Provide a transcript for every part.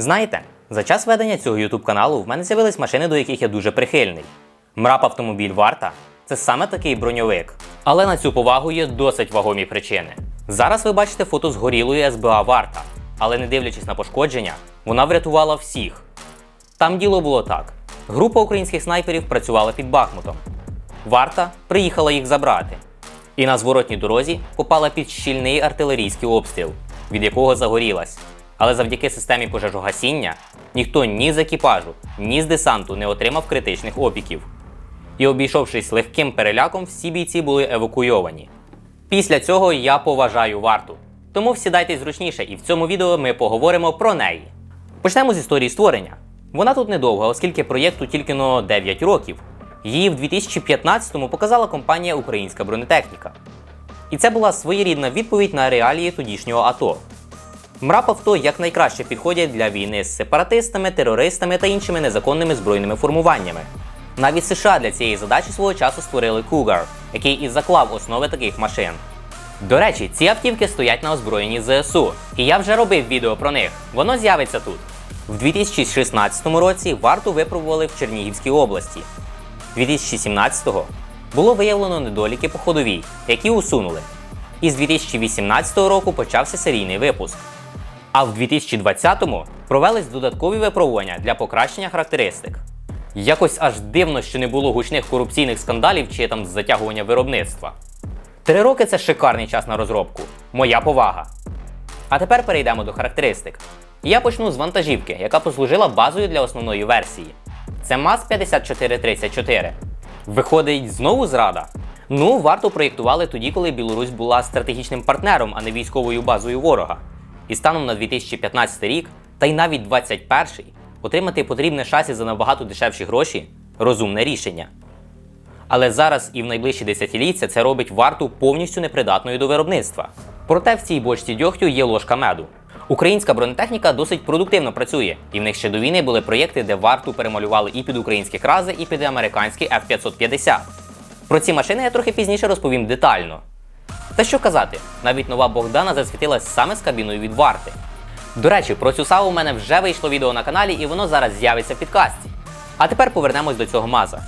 Знаєте, за час ведення цього YouTube каналу в мене з'явились машини, до яких я дуже прихильний. Мрап автомобіль варта це саме такий броньовик. Але на цю повагу є досить вагомі причини. Зараз ви бачите фото згорілої СБА варта, але не дивлячись на пошкодження, вона врятувала всіх. Там діло було так: група українських снайперів працювала під Бахмутом. Варта приїхала їх забрати. І на зворотній дорозі попала під щільний артилерійський обстріл, від якого загорілась. Але завдяки системі пожежогасіння ніхто ні з екіпажу, ні з десанту не отримав критичних опіків. І обійшовшись легким переляком, всі бійці були евакуйовані. Після цього я поважаю варту. Тому всідайтесь зручніше, і в цьому відео ми поговоримо про неї. Почнемо з історії створення. Вона тут недовга, оскільки проєкту тільки но 9 років. Її в 2015-му показала компанія Українська бронетехніка. І це була своєрідна відповідь на реалії тодішнього АТО. МРАП авто якнайкраще підходять для війни з сепаратистами, терористами та іншими незаконними збройними формуваннями. Навіть США для цієї задачі свого часу створили Cougar, який і заклав основи таких машин. До речі, ці автівки стоять на озброєнні ЗСУ, і я вже робив відео про них. Воно з'явиться тут. В 2016 році варту випробували в Чернігівській області. 2017-го було виявлено недоліки по ходовій, які усунули. І з 2018 року почався серійний випуск. А в 2020-му провелись додаткові випробування для покращення характеристик. Якось аж дивно, що не було гучних корупційних скандалів чи там затягування виробництва. Три роки це шикарний час на розробку. Моя повага. А тепер перейдемо до характеристик. Я почну з вантажівки, яка послужила базою для основної версії. Це МАЗ 5434. Виходить, знову зрада. Ну, варто проєктували тоді, коли Білорусь була стратегічним партнером, а не військовою базою ворога. І станом на 2015 рік, та й навіть 21-й, отримати потрібне шасі за набагато дешевші гроші розумне рішення. Але зараз і в найближчі десятиліття це робить варту повністю непридатною до виробництва. Проте в цій бочці дьогтю є ложка меду. Українська бронетехніка досить продуктивно працює, і в них ще до війни були проєкти, де варту перемалювали і під українські крази, і під американські F-550. Про ці машини я трохи пізніше розповім детально. Та що казати, навіть нова Богдана засвітилась саме з кабіною від варти. До речі, про цю саву у мене вже вийшло відео на каналі, і воно зараз з'явиться в підкасті. А тепер повернемось до цього маза.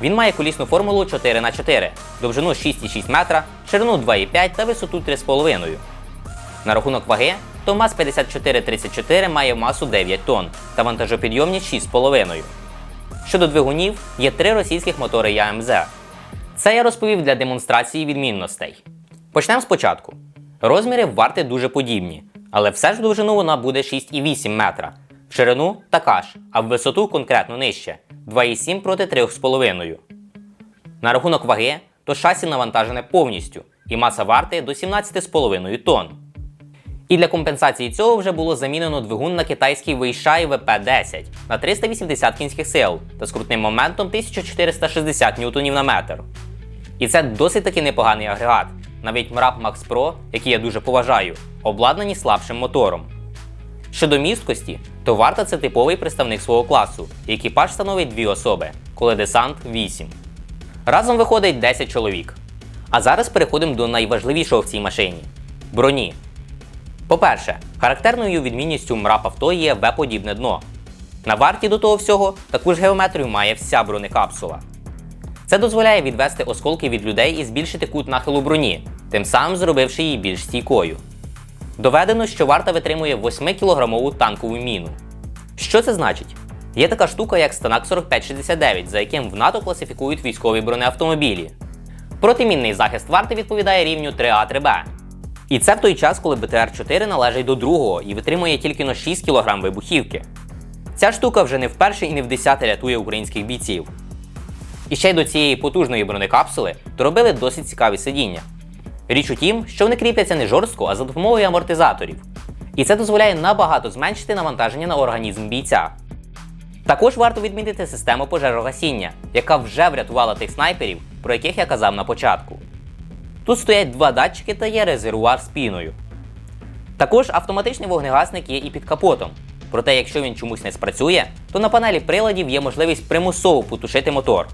Він має колісну формулу 4х4, довжину 6,6 метра, ширину 2,5 та висоту 3,5. На рахунок ваги, то МАЗ 5434 має масу 9 тонн та вантажопідйомність 6,5. Щодо двигунів, є три російських мотори ЯМЗ. Це я розповів для демонстрації відмінностей. Почнемо спочатку. Розміри варти дуже подібні, але все ж в довжину вона буде 6,8 метра, в ширину така ж, а в висоту конкретно нижче 2,7 проти 3,5. На рахунок ваги, то шасі навантажене повністю, і маса варти до 17,5 тонн. І для компенсації цього вже було замінено двигун на китайський Weichai VP10 на 380 кінських сил та з крутним моментом 1460 ньютонів на метр. І це досить таки непоганий агрегат. Навіть MRAP Max Pro, який я дуже поважаю, обладнані слабшим мотором. Щодо місткості, то варта це типовий представник свого класу, і екіпаж становить дві особи, коли десант 8. Разом виходить 10 чоловік. А зараз переходимо до найважливішого в цій машині броні. По-перше, характерною відмінністю мрап авто є В-подібне дно. На варті до того всього таку ж геометрію має вся бронекапсула. Це дозволяє відвести осколки від людей і збільшити кут нахилу броні, тим самим зробивши її більш стійкою. Доведено, що варта витримує 8-кілограмову танкову міну. Що це значить? Є така штука, як станак 4569, за яким в НАТО класифікують військові бронеавтомобілі. Протимінний захист варти відповідає рівню 3А3Б. І це в той час, коли БТР-4 належить до другого і витримує тільки на 6 кг вибухівки. Ця штука вже не вперше і не в десяте рятує українських бійців. І ще й до цієї потужної бронекапсули доробили досить цікаві сидіння. Річ у тім, що вони кріпляться не жорстко, а за допомогою амортизаторів. І це дозволяє набагато зменшити навантаження на організм бійця. Також варто відмітити систему пожежогасіння, яка вже врятувала тих снайперів, про яких я казав на початку. Тут стоять два датчики та є резервуар з піною. Також автоматичний вогнегасник є і під капотом. Проте, якщо він чомусь не спрацює, то на панелі приладів є можливість примусово потушити мотор.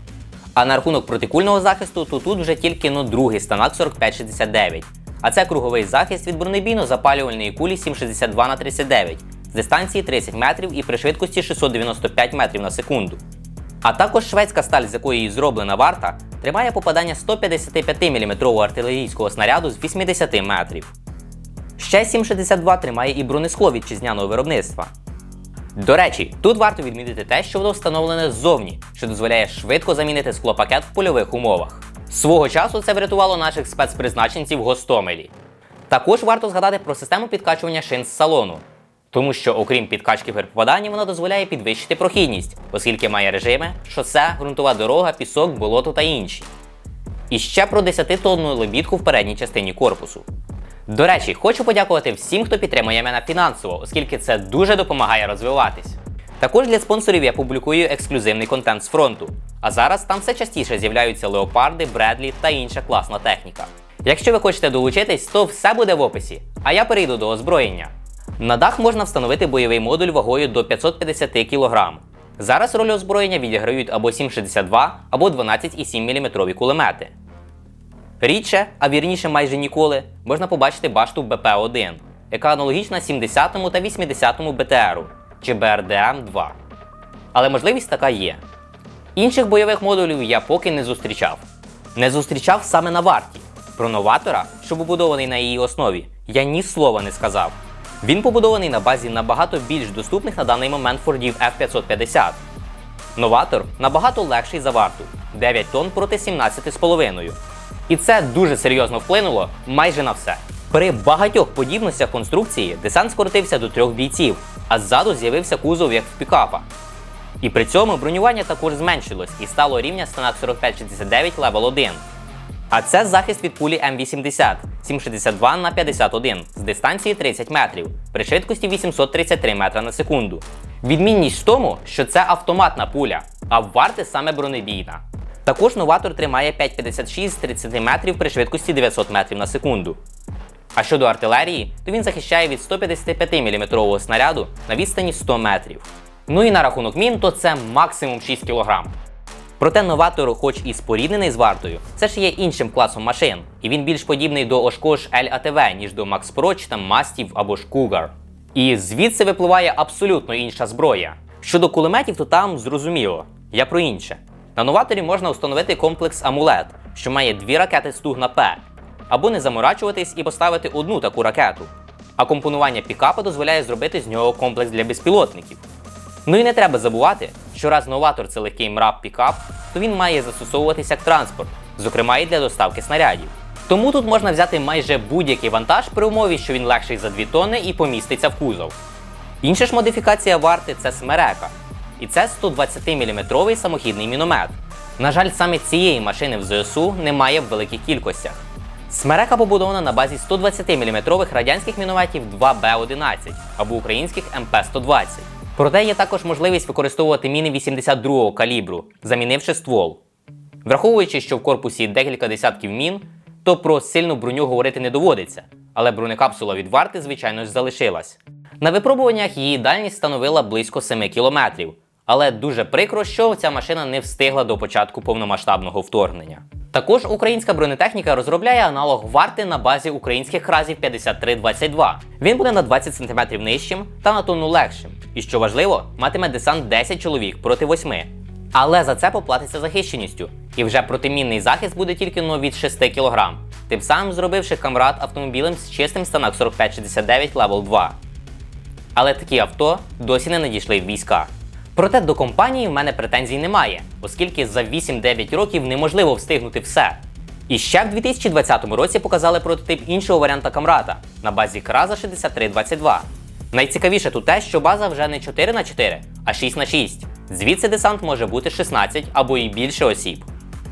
А на рахунок протикульного захисту, то тут вже тільки ну, другий станок 4569. А це круговий захист від бронебійно запалювальної кулі 762 на 39, з дистанції 30 метрів і при швидкості 695 метрів на секунду. А також шведська сталь, з якої її зроблена варта, тримає попадання 155 мм артилерійського снаряду з 80 метрів. Ще 7,62 тримає і бронескло вітчизняного виробництва. До речі, тут варто відмітити те, що воно встановлене ззовні, що дозволяє швидко замінити склопакет в польових умовах. Свого часу це врятувало наших спецпризначенців Гостомелі. Також варто згадати про систему підкачування шин з салону, тому що, окрім підкачки при вона дозволяє підвищити прохідність, оскільки має режими шосе, ґрунтова дорога, пісок, болото та інші. І ще про 10-тонну лебідку в передній частині корпусу. До речі, хочу подякувати всім, хто підтримує мене фінансово, оскільки це дуже допомагає розвиватись. Також для спонсорів я публікую ексклюзивний контент з фронту. А зараз там все частіше з'являються леопарди, бредлі та інша класна техніка. Якщо ви хочете долучитись, то все буде в описі. А я перейду до озброєння. На дах можна встановити бойовий модуль вагою до 550 кг. Зараз роль озброєння відіграють або 7,62, або 12,7 мм кулемети. Рідше, а вірніше майже ніколи, можна побачити башту БП-1, яка аналогічна 70 та 80 БТРу чи БРДМ-2. Але можливість така є. Інших бойових модулів я поки не зустрічав. Не зустрічав саме на варті. Про новатора, що побудований на її основі, я ні слова не сказав. Він побудований на базі набагато більш доступних на даний момент фордів F550. Новатор набагато легший за варту 9 тонн проти 17,5. І це дуже серйозно вплинуло майже на все. При багатьох подібностях конструкції десант скоротився до трьох бійців, а ззаду з'явився кузов як в пікапа. І при цьому бронювання також зменшилось і стало рівня станок 4569 левел 1. А це захист від пулі М80 762 на 51 з дистанції 30 метрів при швидкості 833 метра на секунду. Відмінність в тому, що це автоматна пуля, а в варти саме бронебійна. Також новатор тримає 5,56 з 30 метрів при швидкості 900 метрів на секунду. А щодо артилерії, то він захищає від 155 мм снаряду на відстані 100 метрів. Ну і на рахунок мін, то це максимум 6 кг. Проте новатор, хоч і споріднений з вартою, це ж є іншим класом машин, і він більш подібний до Oshkosh LATV, ніж до Max Pro чи там Mastiff або ж Cougar. І звідси випливає абсолютно інша зброя. Щодо кулеметів, то там зрозуміло. Я про інше. На новаторі можна встановити комплекс амулет, що має дві ракети стугна П, або не заморачуватись і поставити одну таку ракету. А компонування пікапа дозволяє зробити з нього комплекс для безпілотників. Ну і не треба забувати, що раз новатор це легкий мрап пікап, то він має застосовуватися як транспорт, зокрема і для доставки снарядів. Тому тут можна взяти майже будь-який вантаж при умові, що він легший за 2 тонни і поміститься в кузов. Інша ж модифікація варти це смерека. І це 120-мм самохідний міномет. На жаль, саме цієї машини в ЗСУ немає в великих кількостях. Смерека побудована на базі 120-мм радянських мінометів 2Б11 або українських МП-120. Проте є також можливість використовувати міни 82-го калібру, замінивши ствол. Враховуючи, що в корпусі декілька десятків мін, то про сильну броню говорити не доводиться, але бронекапсула від варти, звичайно ж, залишилась. На випробуваннях її дальність становила близько 7 кілометрів, але дуже прикро, що ця машина не встигла до початку повномасштабного вторгнення. Також українська бронетехніка розробляє аналог варти на базі українських кразів 5322. Він буде на 20 см нижчим та на тонну легшим. І що важливо, матиме десант 10 чоловік проти 8. Але за це поплатиться захищеністю. І вже протимінний захист буде тільки но від 6 кг, тим самим зробивши камрад автомобілем з чистим станок 4569 Level 2. Але такі авто досі не надійшли в війська. Проте до компанії в мене претензій немає, оскільки за 8-9 років неможливо встигнути все. І ще в 2020 році показали прототип іншого варіанта Камрата на базі Краза 6322. Найцікавіше тут те, що база вже не 4 на 4, а 6 на 6. Звідси десант може бути 16 або і більше осіб.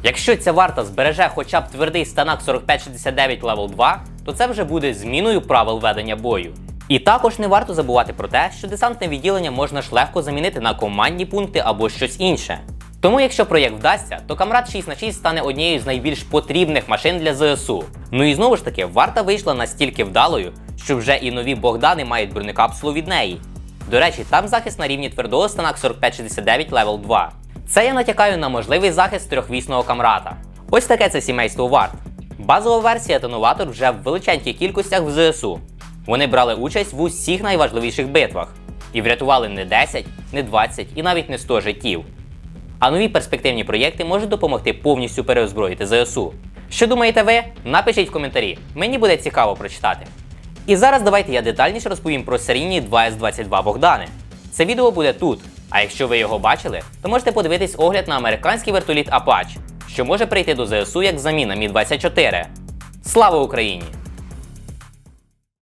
Якщо ця варта збереже хоча б твердий станок 4569 Level 2, то це вже буде зміною правил ведення бою. І також не варто забувати про те, що десантне відділення можна ж легко замінити на командні пункти або щось інше. Тому, якщо проєкт вдасться, то Камрад 6 на 6 стане однією з найбільш потрібних машин для ЗСУ. Ну і знову ж таки, варта вийшла настільки вдалою, що вже і нові Богдани мають бронекапсулу від неї. До речі, там захист на рівні твердого станок 4569 Level 2. Це я натякаю на можливий захист трьохвісного камрата. Ось таке це сімейство варт. Базова версія та новатор вже в величеньких кількостях в ЗСУ. Вони брали участь в усіх найважливіших битвах, і врятували не 10, не 20 і навіть не 100 життів. А нові перспективні проєкти можуть допомогти повністю переозброїти ЗСУ. Що думаєте ви? Напишіть в коментарі, мені буде цікаво прочитати. І зараз давайте я детальніше розповім про серійні 2С-22 Богдани. Це відео буде тут. А якщо ви його бачили, то можете подивитись огляд на американський вертоліт Apache, що може прийти до ЗСУ як заміна Мі-24. Слава Україні!